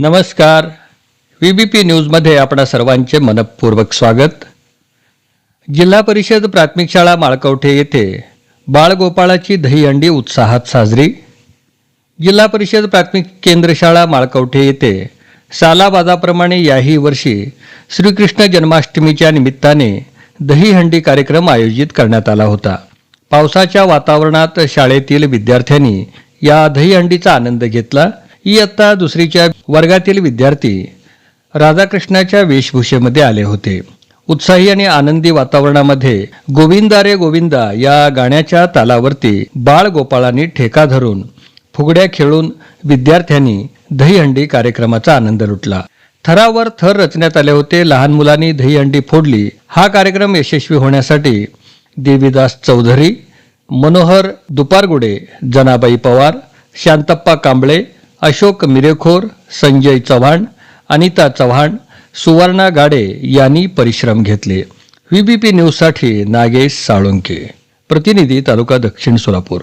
नमस्कार. व्ही बी पी न्यूजमध्ये आपणा सर्वांचे मनपूर्वक स्वागत. जिल्हा परिषद प्राथमिक शाळा माळकवठे येथे बाळगोपाळाची दहीहंडी उत्साहात साजरी. जिल्हा परिषद प्राथमिक केंद्र शाळा माळकवठे येथे सालाबाजाप्रमाणे याही वर्षी श्रीकृष्ण जन्माष्टमीच्या निमित्ताने दहीहंडी कार्यक्रम आयोजित करण्यात आला होता. पावसाच्या वातावरणात शाळेतील विद्यार्थ्यांनी या दहीहंडीचा आनंद घेतला. इयत्ता दुसरीच्या वर्गातील विद्यार्थी राधाकृष्णाच्या वेशभूषेमध्ये आले होते. उत्साही आणि आनंदी वातावरणामध्ये गोविंदा रे गोविंदा या गाण्याच्या तालावरती बाळ गोपाळांनी ठेका धरून फुगड्या खेळून विद्यार्थ्यांनी दहीहंडी कार्यक्रमाचा आनंद लुटला. थरावर थर रचण्यात आले होते. लहान मुलांनी दहीहंडी फोडली. हा कार्यक्रम यशस्वी होण्यासाठी देवीदास चौधरी मनोहर दुपारगुडे जनाबाई पवार शांतप्पा कांबळे अशोक मिरेखोर संजय चव्हाण अनिता चव्हाण सुवर्णा गाडे यांनी परिश्रम घेतले. व्ही बी पी न्यूजसाठी नागेश साळुंके प्रतिनिधी तालुका दक्षिण सोलापूर.